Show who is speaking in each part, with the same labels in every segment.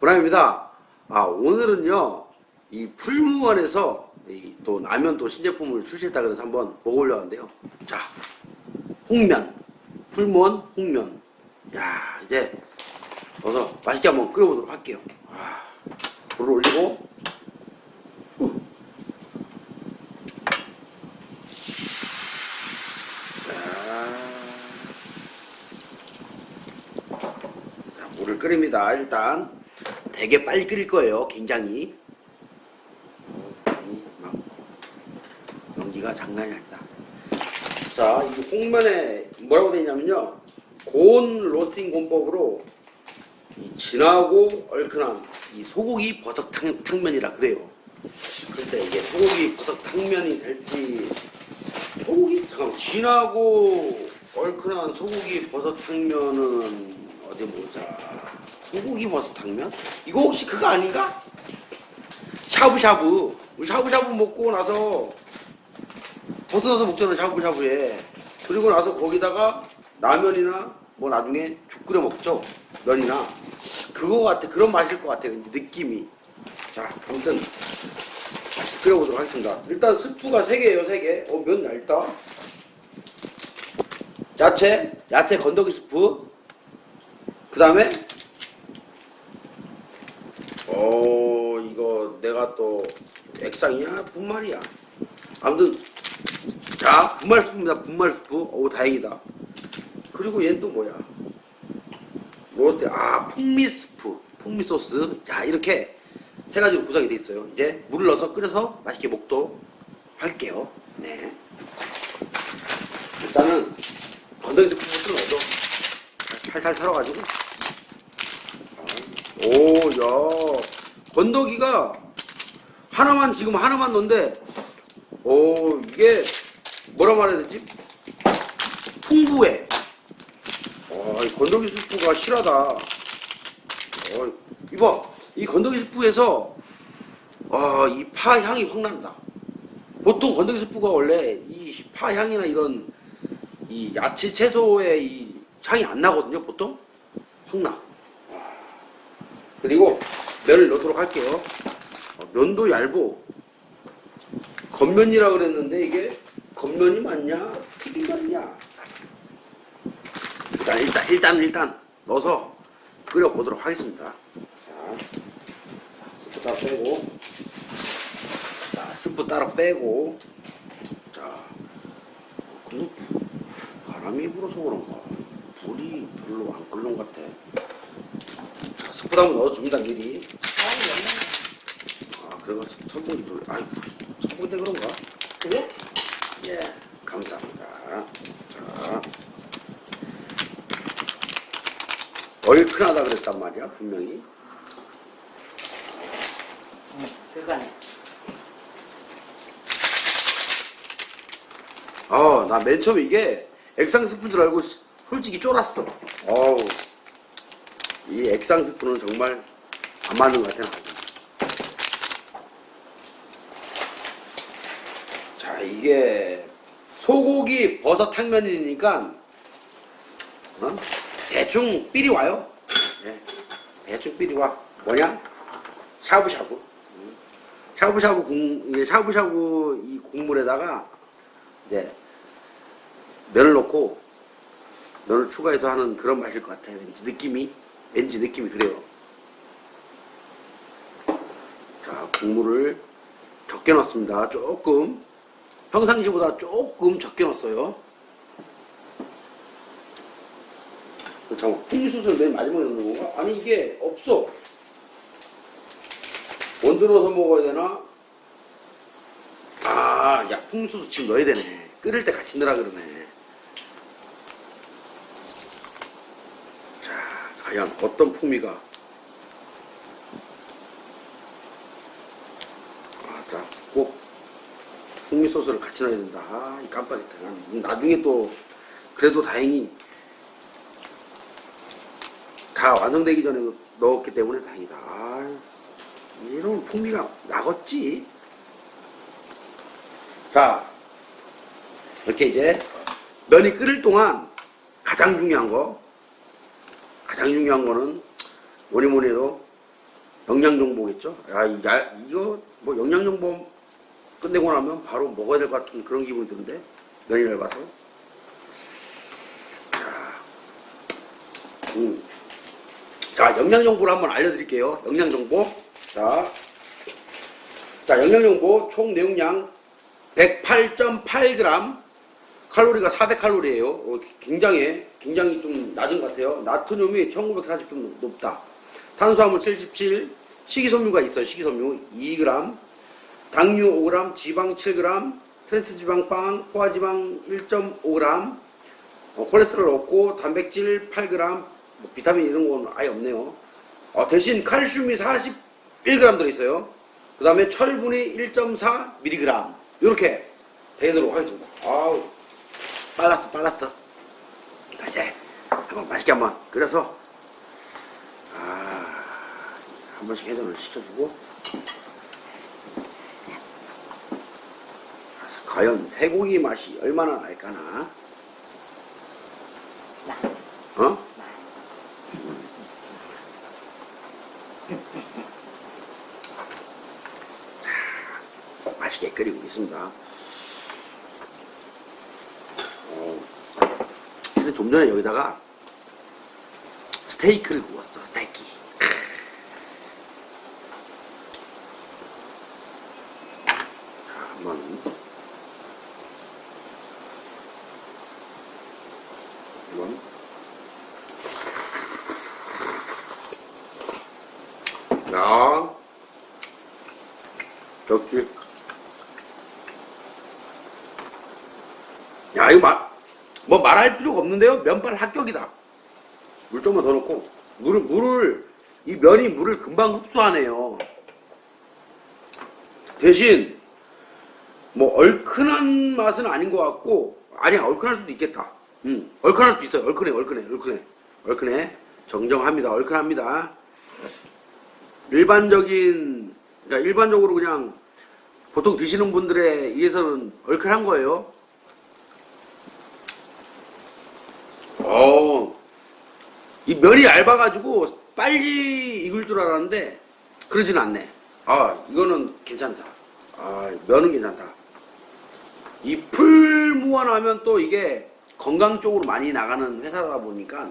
Speaker 1: 보람입니다. 아, 오늘은요, 이 풀무원에서 이또 라면 또 신제품을 출시했다 그래서 한번 먹어보려고 하는데요. 자, 홍면. 풀무원 홍면. 야, 이제 넣어서 맛있게 한번 끓여보도록 할게요. 아, 불을 올리고, 후. 물을 끓입니다. 일단 되게 빨리 끓일 거예요. 굉장히 연기가 장난이 아니다. 자, 이 홍면에 뭐라고 되어 있냐면요. 고온 로스팅 공법으로 이 진하고 얼큰한 이 소고기 버섯 탕, 탕면이라 그래요. 그런데 이게 소고기 버섯 탕면이 될지 소고기 잠깐 진하고 얼큰한 소고기 버섯 탕면은 어디 보자. 소고기 버섯 탕면? 이거 혹시 그거 아닌가? 샤브샤브. 샤브샤브 먹고 나서 버섯 넣어서 먹잖아 샤브샤브에. 그리고 나서 거기다가 라면이나 뭐 나중에 죽 끓여 먹죠. 면이나. 그거 같아. 그런 맛일 것 같아요. 느낌이. 자, 아무튼 끓여보도록 하겠습니다. 일단 스프가 3개예요, 3개. 어, 면 얇다. 야채, 야채 건더기 스프. 그 다음에, 어, 이거 내가 또 액상이야? 분말이야? 아무튼, 자, 분말 스프입니다. 분말 스프. 오, 다행이다. 그리고 얘는 또 뭐야? 뭐, 어때? 아, 풍미 스프. 풍미 소스. 야, 이렇게 세 가지로 구성이 돼 있어요. 이제 물을 넣어서 끓여서 맛있게 먹도록 할게요. 네. 일단은 건더기 스프부터 넣어줘. 탈탈 털어가지고. 오, 야. 건더기가 하나만 지금 하나만 넣는데, 오, 이게 뭐라 말해야 되지? 풍부해. 와, 이 건더기 스프가 실하다. 어, 이봐, 이 건더기 스프에서 아, 이 파 향이 확 난다. 보통 건더기 스프가 원래 이 파 향이나 이런 이 야채 채소의 이 향이 안 나거든요, 보통. 확 나. 면을 넣도록 할게요. 어, 면도 얇고 겉면이라 그랬는데 이게 겉면이 맞냐? 튀김 면이냐? 일단 일단 일단 일단 넣어서 끓여 보도록 하겠습니다. 자, 스프 따로 빼고, 자 스프 따로 빼고, 자 근데 바람이 불어서 그런가 불이 별로 안 끓는 것 같아. 한번 넣어줍니다 미리. 아 그래가 돌, 아이고 설탕인데 그런가?
Speaker 2: 그래?
Speaker 1: 예, 감사합니다. 자. 얼큰하다 그랬단 말이야, 분명히.
Speaker 2: 응, 그거네.
Speaker 1: 어, 나 맨 처음에 이게 액상 스프인 줄 알고 시- 솔직히 쫄았어. 어우. 이 액상 스프는 정말 안 맞는 것 같아, 나. 자, 이게 소고기 버섯 탕면이니까, 어? 대충 삘이 와요. 예, 대충 삘이 와. 뭐냐? 샤브샤브. 음. 샤브샤브 국, 샤브샤브 이 국물에다가 이제 면을 넣고 면을 추가해서 하는 그런 맛일 것 같아요. 느낌이 왠지 느낌이 그래요. 자 국물을 적게 넣습니다. 조금 평상시보다 조금 적게 넣었어요. 잠깐 풍미소스를 맨 마지막에 넣는 건가? 아니 이게 없어. 넣어서 먹어야 되나? 아, 야, 풍미소스 지금 넣어야 되네. 끓일 때 같이 넣으라 그러네. 자, 과연 어떤 풍미가? 아, 자, 꼭 풍미 소스를 같이 넣어야 된다. 아, 이 깜빡했다. 난 나중에 또, 그래도 다행히 다 완성되기 전에 넣었기 때문에 다행이다. 아, 이런 풍미가 나겠지? 자, 이렇게 이제 면이 끓을 동안 가장 중요한 거, 가장 중요한 거는 뭐니 뭐니 해도 영양 정보겠죠? 야, 이- 야, 이거 뭐 영양 정보 끝내고 나면 바로 먹어야 될 것 같은 그런 기분이 드는데 면이 얇아서. 자, 음. 자, 영양 정보를 한번 알려드릴게요. 영양 정보. 자, 자, 영양 정보 총 내용량 108.8g, 칼로리가 400칼로리예요. 어, 굉장히 굉장히 좀 낮은 것 같아요. 나트륨이 1940좀 높다. 탄수화물 77, 식이섬유가 있어요. 식이섬유 2g, 당류 5g, 지방 7g, 트랜스지방빵, 포화지방 1.5g, 어, 콜레스테롤 없고 단백질 8g, 뭐 비타민 이런 건 아예 없네요. 어, 대신 칼슘이 41g 들어있어요. 그 다음에 철분이 1.4mg 이렇게 되도록 하겠습니다. 아우 빨랐어 빨랐어. 자 이제 한번 맛있게 한번 끓여서 아, 한 번씩 회전을 시켜주고 과연 쇠고기 맛이 얼마나 날까나 어? 맛있게 끓이고 있습니다. 어, 근데 좀 전에 여기다가 스테이크를 구웠어, 스테이크. 자, 한번. 한번. 야, 역시. 야, 이거 말, 뭐 말할 필요가 없는데요? 면발 합격이다. 물 좀만 더 넣고, 물을, 물을, 이 면이 물을 금방 흡수하네요. 대신, 뭐, 얼큰한 맛은 아닌 것 같고, 아니야, 얼큰할 수도 있겠다. 음, 얼큰할 수도 있어요. 얼큰해, 얼큰해, 얼큰해. 얼큰해. 정정합니다. 얼큰합니다. 일반적인, 그러니까 일반적으로 그냥 보통 드시는 분들에 의해서는 얼큰한 거예요. 어, 이 면이 얇아가지고 빨리 익을 줄 알았는데 그러진 않네. 아, 이거는 괜찮다. 아, 면은 괜찮다. 이 풀무원하면 또 이게 건강 쪽으로 많이 나가는 회사다 보니까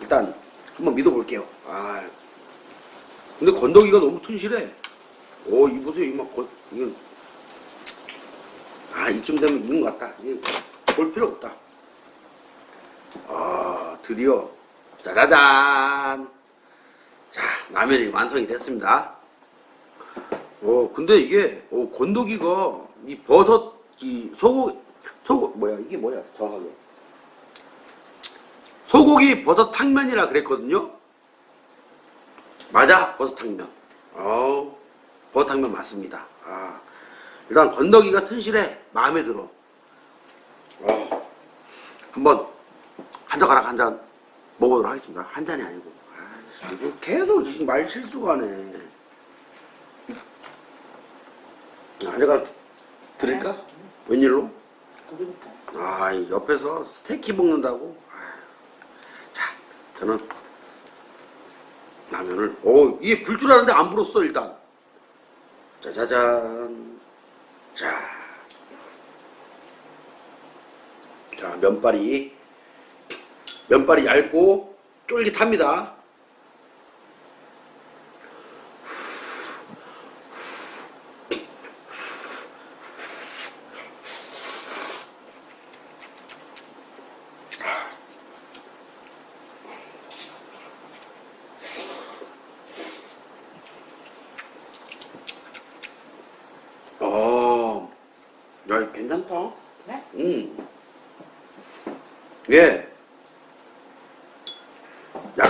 Speaker 1: 일단 한번 믿어볼게요. 아, 근데 건더기가 너무 튼실해. 오, 이 보세요. 이막 건, 이건 아, 이쯤 되면 익은 것 같다. 이게 볼 필요 없다. 아, 드디어 짜자잔. 자, 라면이 완성이 됐습니다. 어, 근데 이게 어, 건더기가 이 버섯 이 소고 소고 뭐야 이게 뭐야 정확하게 소고기 버섯 탕면이라 그랬거든요. 맞아 버섯 탕면. 어, 버섯 탕면 맞습니다. 아, 일단 건더기가 튼실해 마음에 들어. 어, 한번 한 젓가락 한 잔 먹어보도록 하겠습니다. 한 잔이 아니고. 아, 이거 계속 지금 말 실수가 네한 젓가락 드릴까? 웬일로? 아, 이 옆에서 스테이크 먹는다고? 자, 저는 라면을, 오, 이게 불줄 아는데 안 불었어, 일단. 짜자잔. 자. 자, 면발이, 면발이 얇고 쫄깃합니다. 어, 야, 괜찮다.
Speaker 2: 그래?
Speaker 1: 음. 예.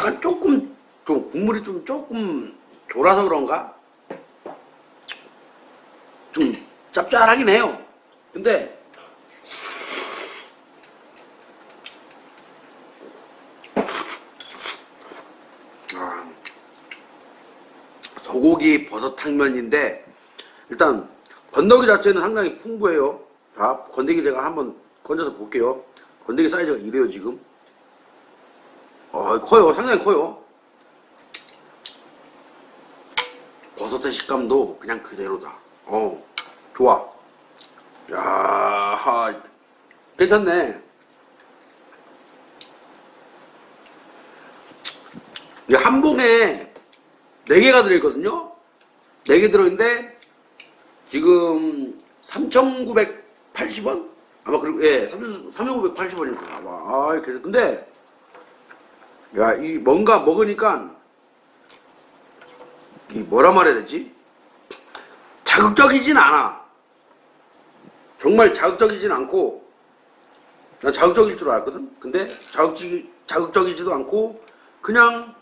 Speaker 1: 약간 조금, 좀 국물이 좀 조금 졸아서 그런가? 좀 짭짤하긴 해요. 근데, 아, 소고기 버섯 탕면인데, 일단, 건더기 자체는 상당히 풍부해요. 자, 건더기 제가 한번 건져서 볼게요. 건더기 사이즈가 이래요, 지금. 어, 커요. 상당히 커요. 버섯의 식감도 그냥 그대로다. 어, 좋아. 야, 하, 괜찮네. 이게 한 봉에 4개가 들어있거든요? 4개 들어있는데, 지금 3,980원? 아마 그리고, 예, 3,980원일 거야, 아마. 아. 근데, 야, 이 뭔가 먹으니까, 이 뭐라 말해야 되지? 자극적이진 않아. 정말 자극적이진 않고, 난 자극적일 줄 알았거든? 근데 자극적, 자극적이지도 않고, 그냥,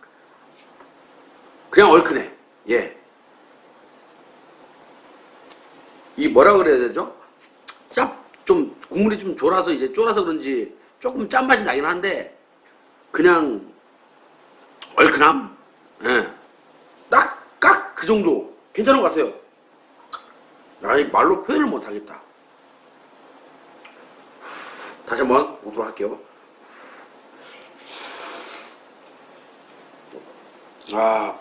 Speaker 1: 그냥 얼큰해. 예. 이 뭐라 그래야 되죠? 짭, 좀, 국물이 좀 졸아서 이제 쫄아서 그런지 조금 짠맛이 나긴 한데, 그냥, 얼큰함? 예. 딱, 딱 그 정도. 괜찮은 것 같아요. 아니, 말로 표현을 못 하겠다. 다시 한번 오도록 할게요. 아.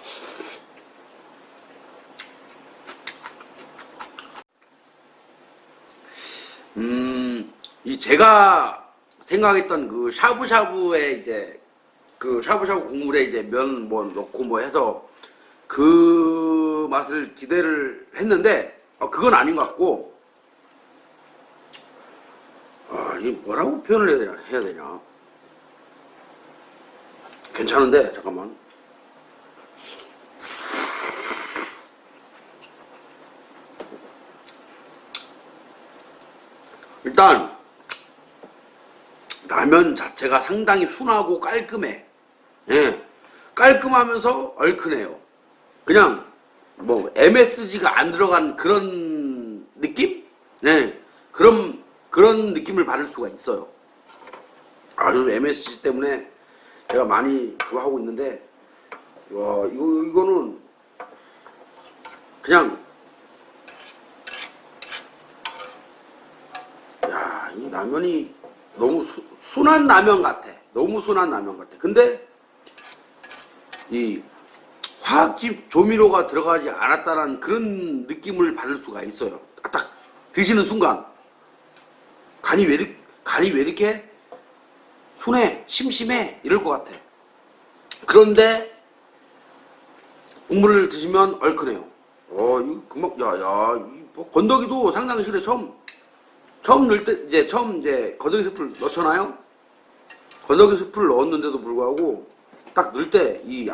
Speaker 1: 음, 이 제가 생각했던 그 샤브샤브에 이제 그 샤브샤브 국물에 이제 면 뭐 넣고 뭐 해서 그 맛을 기대를 했는데 어, 그건 아닌 것 같고 아, 이 뭐라고 표현을 해야 되냐, 해야 되냐. 괜찮은데 잠깐만. 일단 라면 자체가 상당히 순하고 깔끔해. 예. 깔끔하면서 얼큰해요. 그냥 뭐 MSG가 안 들어간 그런 느낌? 네. 그런 그런 느낌을 받을 수가 있어요. 아, 요즘 MSG 때문에 제가 많이 그거 하고 있는데 와, 이거 이거는 그냥 야, 이 라면이 너무 수- 순한 라면 같아. 너무 순한 라면 같아. 근데 이 화학집 조미료가 들어가지 않았다는 그런 느낌을 받을 수가 있어요. 아, 딱 드시는 순간 간이 왜 이렇게 간이 왜 이렇게 순해 심심해 이럴 것 같아. 그런데 국물을 드시면 얼큰해요. 어, 이거 금방 야야 뭐 건더기도 상당히 실해 처음 처음 넣을 때 이제 처음 이제 건더기 스프를 넣잖아요. 건더기 스프를 넣었는데도 불구하고 딱 넣을 때이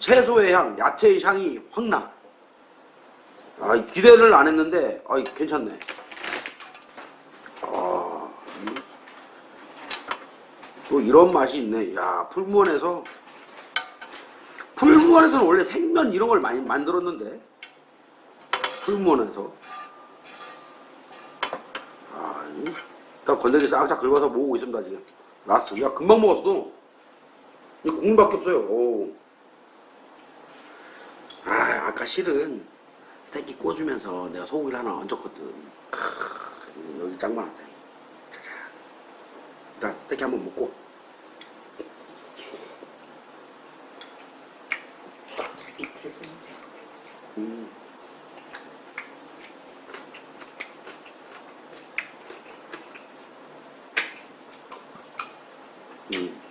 Speaker 1: 채소의 향, 야채의 향이 확 나. 아, 이 기대를 안 했는데 아, 이 괜찮네. 아, 이- 또 이런 맛이 있네. 야, 풀무원에서 풀무원에서는 원래 생면 이런 걸 많이 만들었는데 풀무원에서 아, 이- 다 건더기 싹싹 긁어서 모으고 있습니다 지금. 라스트. 야, 금방 먹었어. 이 국물밖에 없어요. 오. 아, 아까 실은 스테이크 꽂으면서 내가 소고기를 하나 얹었거든. 크, 여기 짱 많았다. 일단 스테이크 한번 먹고. 음. 음.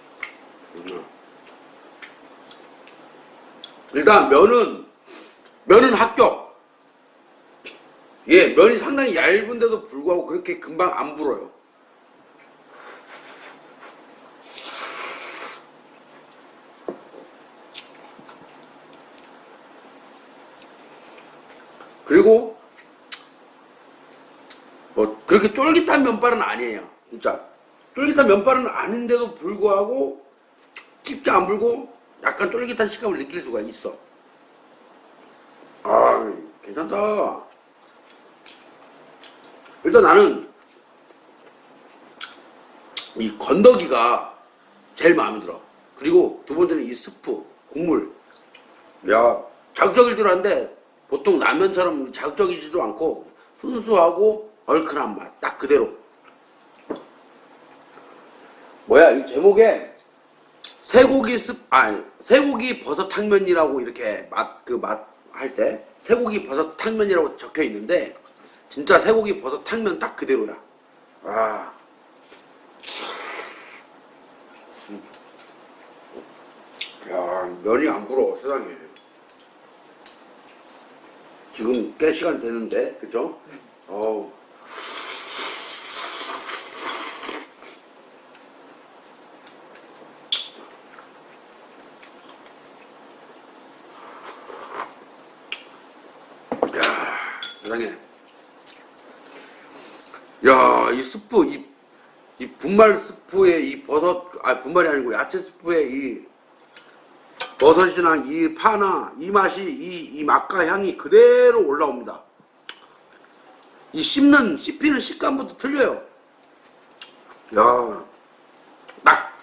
Speaker 1: 일단 면은 면은 합격. 예, 면이 상당히 얇은데도 불구하고 그렇게 금방 안 불어요. 그리고 뭐 그렇게 쫄깃한 면발은 아니에요. 진짜 쫄깃한 면발은 아닌데도 불구하고 깊게 안 불고 약간 쫄깃한 식감을 느낄 수가 있어. 아, 괜찮다. 일단 나는 이 건더기가 제일 마음에 들어. 그리고 두 번째는 이 스프, 국물. 야, 자극적일 줄 알았는데 보통 라면처럼 자극적이지도 않고 순수하고 얼큰한 맛. 딱 그대로. 뭐야, 이 제목에 쇠고기 습, 아니, 쇠고기 버섯 탕면이라고 이렇게 맛, 그 맛, 할 때 쇠고기 버섯 탕면이라고 적혀 있는데 진짜 쇠고기 버섯 탕면 딱 그대로야. 아. 음. 야, 면이 안 불어, 세상에. 지금 꽤 시간 되는데, 그죠? 어우. 야, 세상에. 야, 이 스프, 이, 이 분말 스프에 이 버섯, 아, 분말이 아니고 야채 스프에 이 버섯이나 이 파나 이 맛이, 이, 이 맛과 향이 그대로 올라옵니다. 이 씹는, 씹히는 식감부터 틀려요. 야, 딱,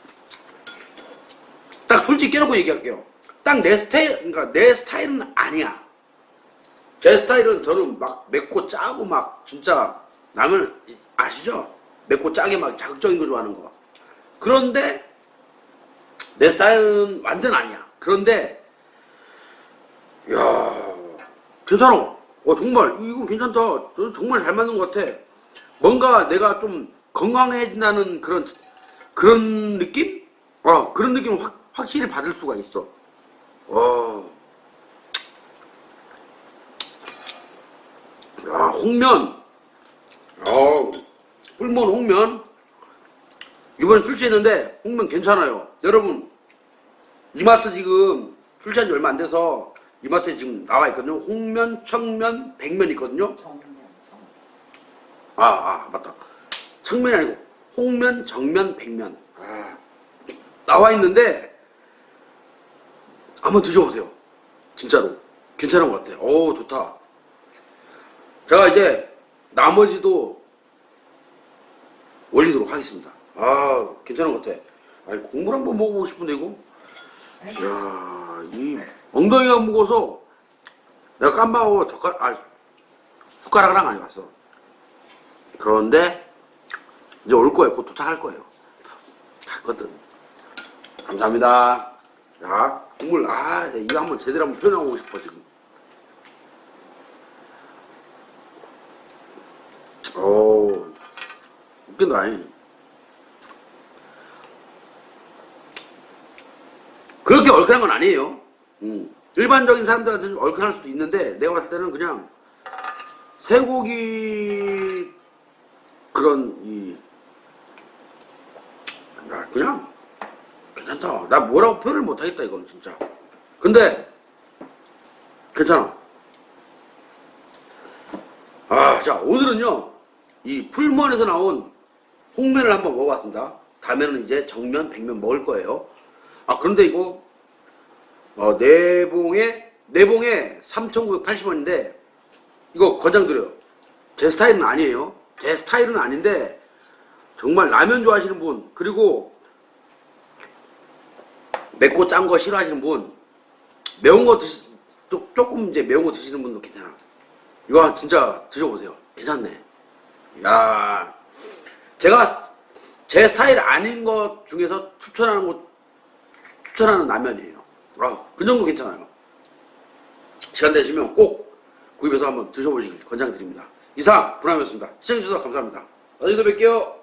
Speaker 1: 딱 솔직히 깨놓고 얘기할게요. 딱 내 스타일, 그러니까 내 스타일은 아니야. 제 스타일은 저는 막 맵고 짜고 막 진짜 라면 아시죠? 맵고 짜게 막 자극적인 거 좋아하는 거. 그런데 내 스타일은 완전 아니야. 그런데 야 괜찮아. 어 정말 이거 괜찮다. 저 정말 잘 맞는 것 같아. 뭔가 내가 좀 건강해진다는 그런 그런 느낌? 어 그런 느낌 확 확실히 받을 수가 있어. 어. 야, 홍면. 어, 뿔몬 홍면. 이번에 출시했는데, 홍면 괜찮아요. 여러분, 이마트 지금 출시한 지 얼마 안 돼서, 이마트에 지금 나와 있거든요. 홍면, 청면, 백면 있거든요. 아, 아, 맞다. 청면이 아니고, 홍면, 정면, 백면. 아, 나와 있는데, 한번 드셔보세요. 진짜로. 괜찮은 것 같아요. 오, 좋다. 제가 이제 나머지도 올리도록 하겠습니다. 아, 괜찮은 것 같아. 아니, 국물 한번 먹어보고 싶은데, 이거? 이야, 이 엉덩이가 무거워서 내가 깜빡하고 젓가락, 아, 숟가락을 안 가져갔어. 그런데 이제 올 거예요. 곧 도착할 거예요. 갔거든. 감사합니다. 자, 국물, 아, 이거 한번 제대로 한번 표현하고 싶어, 지금. 오, 웃긴다. 이. 그렇게 얼큰한 건 아니에요. 음. 일반적인 사람들한테는 얼큰할 수도 있는데, 내가 봤을 때는 그냥 쇠고기 그런 이 야, 그냥 괜찮다. 나 뭐라고 표현을 못하겠다 이건 진짜. 근데 괜찮아. 아, 자 오늘은요 이 풀먼에서 나온 홍면을 한번 먹어봤습니다. 다음에는 이제 정면, 백면 먹을 거예요. 아 그런데 이거 어, 내봉에 내봉에 3,980원인데 이거 권장드려요. 제 스타일은 아니에요. 제 스타일은 아닌데 정말 라면 좋아하시는 분 그리고 맵고 짠 거 싫어하시는 분 매운 거 드시 또 조금 이제 매운 거 드시는 분도 괜찮아. 이거 진짜 드셔보세요. 괜찮네. 야 제가 제 스타일 아닌 것 중에서 추천하는 것 추천하는 라면이에요. 아, 그 정도 괜찮아요. 시간 되시면 꼭 구입해서 한번 드셔보시길 권장드립니다. 이상, 분함이었습니다. 시청해주셔서 감사합니다. 또 뵐게요.